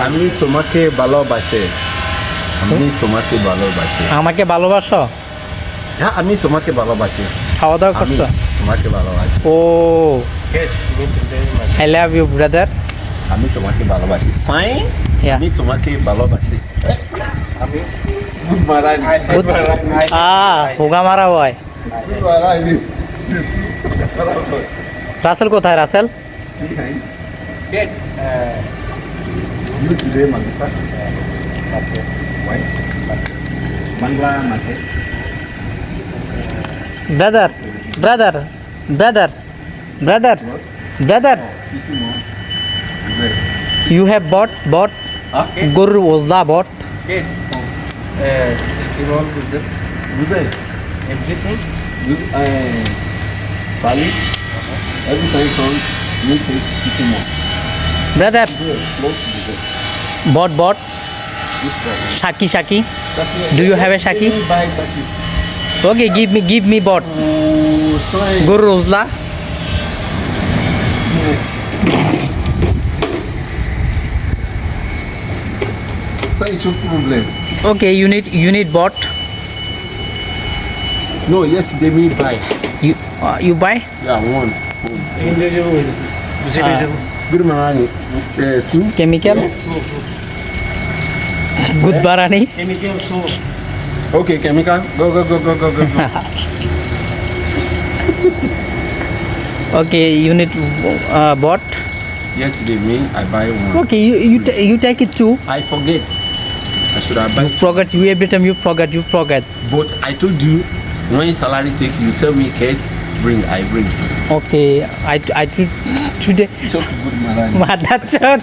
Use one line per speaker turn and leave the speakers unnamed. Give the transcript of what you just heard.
আমি তোমাকে ভালোবাসি। আমি তোমাকে ভালোবাসি।
আমাকে ভালোবাসো?
হ্যাঁ আমি তোমাকে ভালোবাসি।
খাওয়া দাওয়া করছ?
তোমাকে ভালোবাসি।
ও। আই লাভ ইউ ব্রাদার
আমি তোমাকে ভালোবাসি। সাই. আমি তোমাকে ভালোবাসি। আমি
হোগা মারা হয়। রাসেল কোথায় Rasel? Brother
brother brother brother brother.
You have bought bought
okay.
guru ozla bought.
Kids. Uh, everything? Uh, sali everything from you take city brother. Close Bot bot.
Saki saki.
saki.
Do you have a saki?
Buy saki.
Okay, give me
give me
bot. Guru
Rosla. problem. Okay, you
need you need bot.
No, yes, they may buy.
You uh, you buy?
Yeah, one. Individual. Uh, good morning. Uh, Chemical.
Good Barani. Chemical.
Okay, chemical. Go, go, go, go, go, go. okay,
unit uh, bought.
Yesterday, me, I buy one.
Okay, you you, ta- you take it too.
I forget. I should have bought.
You forget. You every time you forget. You forget.
But I told you, when salary take, you tell me, Kate, bring. I bring.
Okay, I I took today.
Chok good Malani.
Madacha.